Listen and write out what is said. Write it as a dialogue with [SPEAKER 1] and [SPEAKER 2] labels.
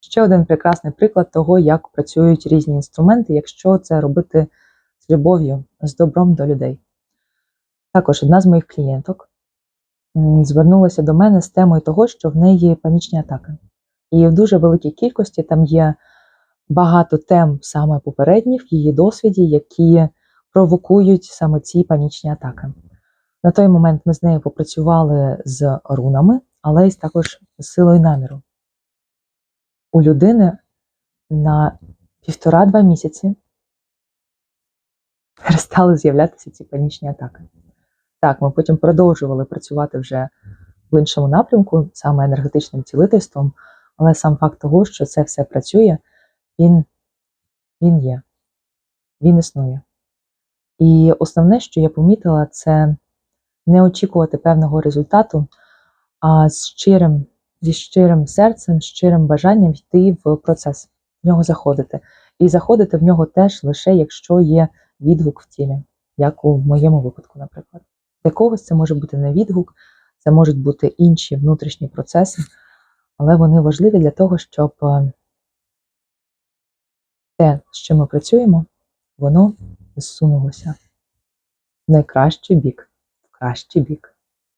[SPEAKER 1] Ще один прекрасний приклад того, як працюють різні інструменти, якщо це робити з любов'ю, з добром до людей. Також одна з моїх клієнток звернулася до мене з темою того, що в неї панічні атаки. І в дуже великій кількості там є багато тем саме попередніх в її досвіді, які провокують саме ці панічні атаки. На той момент ми з нею попрацювали з рунами, але й також з силою наміру. У людини на півтора-два місяці перестали з'являтися ці панічні атаки. Так, ми потім продовжували працювати вже в іншому напрямку, саме енергетичним цілительством, але сам факт того, що це все працює, він, він є, він існує. І основне, що я помітила, це не очікувати певного результату, а з щирим, зі щирим серцем, щирим бажанням йти в процес, в нього заходити. І заходити в нього теж лише якщо є відгук в тілі, як у моєму випадку, наприклад. Для когось це може бути не відгук, це можуть бути інші внутрішні процеси, але вони важливі для того, щоб е, те, з чим ми працюємо, воно зсунулося в найкращий бік, в кращий бік.